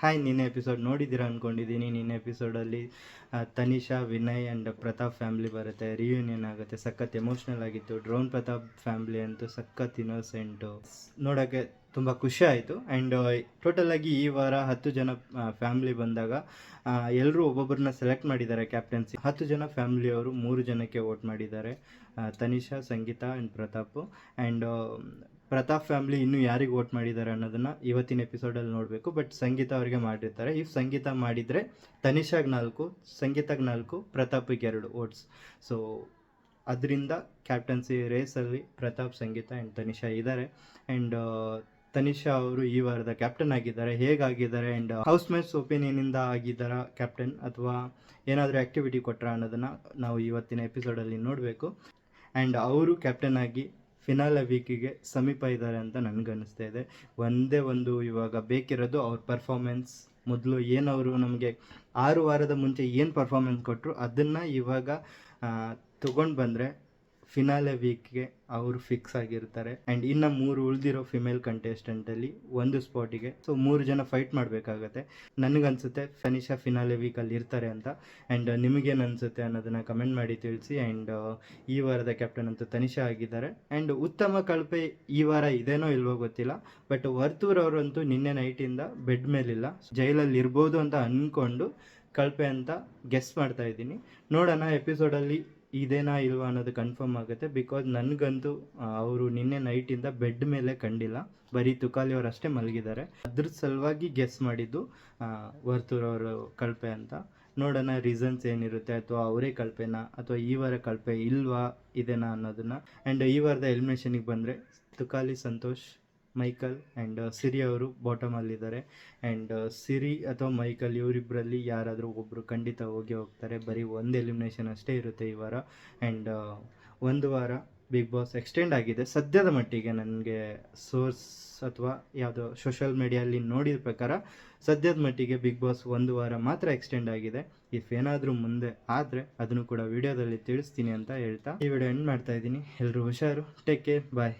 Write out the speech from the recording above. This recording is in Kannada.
ಹಾಯ್ ನಿನ್ನೆ ಎಪಿಸೋಡ್ ನೋಡಿದ್ದೀರಾ ಅಂದ್ಕೊಂಡಿದ್ದೀನಿ ನಿನ್ನೆ ಎಪಿಸೋಡಲ್ಲಿ ತನಿಷಾ, ವಿನಯ್ ಆ್ಯಂಡ್ ಪ್ರತಾಪ್ ಫ್ಯಾಮಿಲಿ ಬರುತ್ತೆ. ರಿಯೂನಿಯನ್ ಆಗುತ್ತೆ. ಸಖತ್ ಎಮೋಷ್ನಲ್ ಆಗಿತ್ತು. ಡ್ರೋನ್ ಪ್ರತಾಪ್ ಫ್ಯಾಮಿಲಿ ಅಂತೂ ಸಖತ್ ಇನ್ನೋಸೆಂಟು ನೋಡೋಕ್ಕೆ ತುಂಬ ಖುಷಿ ಆಯಿತು. ಆ್ಯಂಡ್ ಟೋಟಲಾಗಿ ಈ ವಾರ ಹತ್ತು ಜನ ಫ್ಯಾಮ್ಲಿ ಬಂದಾಗ ಎಲ್ಲರೂ ಒಬ್ಬೊಬ್ಬರನ್ನ ಸೆಲೆಕ್ಟ್ ಮಾಡಿದ್ದಾರೆ ಕ್ಯಾಪ್ಟನ್ಸಿ ಹತ್ತು ಜನ ಫ್ಯಾಮ್ಲಿಯವರು ಮೂರು ಜನಕ್ಕೆ ವೋಟ್ ಮಾಡಿದ್ದಾರೆ. Tanisha, Sangeetha and Prathap. And Prathap family ಇನ್ನೂ ಯಾರಿಗೆ ವೋಟ್ ಮಾಡಿದ್ದಾರೆ ಅನ್ನೋದನ್ನ ಇವತ್ತಿನ ಎಪಿಸೋಡಲ್ಲಿ ನೋಡಬೇಕು. ಬಟ್ ಸಂಗೀತ ಅವರಿಗೆ ಮಾಡಿರ್ತಾರೆ. ಇಫ್ ಸಂಗೀತ ಮಾಡಿದರೆ ತನಿಷಾಗ್ ನಾಲ್ಕು, ಸಂಗೀತಾಗ್ ನಾಲ್ಕು, ಪ್ರತಾಪಿಗೆ ಎರಡು ವೋಟ್ಸ್ ಸೊ ಅದರಿಂದ ಕ್ಯಾಪ್ಟನ್ಸಿ ರೇಸಲ್ಲಿ ಪ್ರತಾಪ್, ಸಂಗೀತ ಆ್ಯಂಡ್ ತನಿಷಾ ಇದ್ದಾರೆ ಆ್ಯಂಡ್ ತನಿಷಾ ಅವರು ಈ ವಾರದ ಕ್ಯಾಪ್ಟನ್ ಆಗಿದ್ದಾರೆ. ಹೇಗಾಗಿದ್ದಾರೆ? ಆ್ಯಂಡ್ ಹೌಸ್ ಮೇಟ್ಸ್ ಒಪಿನಿಯನಿಂದ ಆಗಿದ್ದಾರಾ ಕ್ಯಾಪ್ಟನ್ ಅಥವಾ ಏನಾದರೂ ಆ್ಯಕ್ಟಿವಿಟಿ ಕೊಟ್ಟರಾ ಅನ್ನೋದನ್ನು ನಾವು ಇವತ್ತಿನ ಎಪಿಸೋಡಲ್ಲಿ ನೋಡಬೇಕು. ಆ್ಯಂಡ್ ಅವರು ಕ್ಯಾಪ್ಟನ್ ಆಗಿ ಫಿನಾಲ ವೀಕಿಗೆ ಸಮೀಪ ಇದ್ದಾರೆ ಅಂತ ನನಗನ್ನಿಸ್ತಾ ಇದೆ. ಒಂದೇ ಒಂದು ಇವಾಗ ಬೇಕಿರೋದು ಅವ್ರ ಪರ್ಫಾರ್ಮೆನ್ಸ್ ಮೊದಲು ಏನು ಅವರು ನಮಗೆ ಆರು ವಾರದ ಮುಂಚೆ ಏನು ಪರ್ಫಾರ್ಮೆನ್ಸ್ ಕೊಟ್ಟರು ಅದನ್ನು ಇವಾಗ ತೊಗೊಂಡು ಬಂದರೆ ಫಿನಾಲೆ ವೀಕ್ಗೆ ಅವರು ಫಿಕ್ಸ್ ಆಗಿರ್ತಾರೆ. ಆ್ಯಂಡ್ ಇನ್ನು ಮೂರು ಉಳಿದಿರೋ ಫಿಮೇಲ್ ಕಂಟೆಸ್ಟೆಂಟಲ್ಲಿ ಒಂದು ಸ್ಪಾಟಿಗೆ ಸೊ ಮೂರು ಜನ ಫೈಟ್ ಮಾಡಬೇಕಾಗತ್ತೆ. ನನಗನ್ಸುತ್ತೆ ಫನಿಷಾ ಫಿನಾಲೆ ವೀಕಲ್ಲಿ ಇರ್ತಾರೆ ಅಂತ. ಆ್ಯಂಡ್ ನಿಮಗೇನು ಅನಿಸುತ್ತೆ ಅನ್ನೋದನ್ನು ಕಮೆಂಟ್ ಮಾಡಿ ತಿಳಿಸಿ. ಆ್ಯಂಡ್ ಈ ವಾರದ ಕ್ಯಾಪ್ಟನ್ ಅಂತೂ ತನಿಷಾ ಆಗಿದ್ದಾರೆ. ಆ್ಯಂಡ್ ಉತ್ತಮ ಕಳಪೆ ಈ ವಾರ ಇದೇನೋ ಇಲ್ವೋ ಗೊತ್ತಿಲ್ಲ. ಬಟ್ ವರ್ತೂರ್ ಅವರಂತೂ ನಿನ್ನೆ ನೈಟಿಂದ ಬೆಡ್ ಮೇಲಿಲ್ಲ. ಜೈಲಲ್ಲಿ ಇರ್ಬೋದು ಅಂತ ಅಂದ್ಕೊಂಡು ಕಳಪೆ ಅಂತ ಗೆಸ್ ಮಾಡ್ತಾ ಇದ್ದೀನಿ. ನೋಡೋಣ ಎಪಿಸೋಡಲ್ಲಿ ಇದೇನಾ ಇಲ್ವಾ ಅನ್ನೋದು ಕನ್ಫರ್ಮ್ ಆಗುತ್ತೆ. ಬಿಕಾಸ್ ನನಗಂತೂ ಅವರು ನಿನ್ನೆ ನೈಟಿಂದ ಬೆಡ್ ಮೇಲೆ ಕಂಡಿಲ್ಲ. ಬರೀ ತುಕಾಲಿ ಅವ್ರು ಅಷ್ಟೇ ಮಲಗಿದ್ದಾರೆ. ಅದ್ರ ಸಲುವಾಗಿ ಗೆಸ್ ಮಾಡಿದ್ದು ಆ, ವರ್ತೂರ್ ಅವರು ಕಳಪೆ ಅಂತ. ನೋಡೋಣ ರೀಸನ್ಸ್ ಏನಿರುತ್ತೆ ಅಥವಾ ಅವರೇ ಕಳಪೆನಾ ಅಥವಾ ಈ ವಾರ ಕಳಪೆ ಇಲ್ವಾ ಇದೇನಾ ಅನ್ನೋದನ್ನ. ಆ್ಯಂಡ್ ಈ ವಾರದ ಎಲಿಮಿನೇಷನಿಗೆ ಬಂದರೆ ತುಕಾಲಿ ಸಂತೋಷ್ ಮೈಕಲ್ ಆ್ಯಂಡ್ ಸಿರಿ ಅವರು ಬಾಟಮಲ್ಲಿದ್ದಾರೆ ಆ್ಯಂಡ್ ಸಿರಿ ಅಥವಾ ಮೈಕಲ್ ಇವರಿಬ್ಬರಲ್ಲಿ ಯಾರಾದರೂ ಒಬ್ಬರು ಖಂಡಿತ ಹೋಗಿ ಹೋಗ್ತಾರೆ. ಬರೀ ಒಂದು ಎಲಿಮಿನೇಷನ್ ಅಷ್ಟೇ ಇರುತ್ತೆ ಈ ವಾರ. ಆ್ಯಂಡ್ ಒಂದು ವಾರ ಬಿಗ್ ಬಾಸ್ ಎಕ್ಸ್ಟೆಂಡ್ ಆಗಿದೆ. ಸದ್ಯದ ಮಟ್ಟಿಗೆ ನನಗೆ ಸೋರ್ಸ್ ಅಥವಾ ಯಾವುದೋ ಸೋಷಲ್ ಮೀಡಿಯಲ್ಲಿ ನೋಡಿದ ಪ್ರಕಾರ ಸದ್ಯದ ಮಟ್ಟಿಗೆ ಬಿಗ್ ಬಾಸ್ ಒಂದು ವಾರ ಮಾತ್ರ ಎಕ್ಸ್ಟೆಂಡ್ ಆಗಿದೆ. ಇಫ್ ಏನಾದರೂ ಮುಂದೆ ಆದರೆ ಅದನ್ನು ಕೂಡ ವಿಡಿಯೋದಲ್ಲಿ ತಿಳಿಸ್ತೀನಿ ಅಂತ ಹೇಳ್ತಾ ಈ ವಿಡಿಯೋ ಎಂಡ್ ಮಾಡ್ತಾ ಇದ್ದೀನಿ. ಎಲ್ಲರೂ ಹುಷಾರು. Take care bye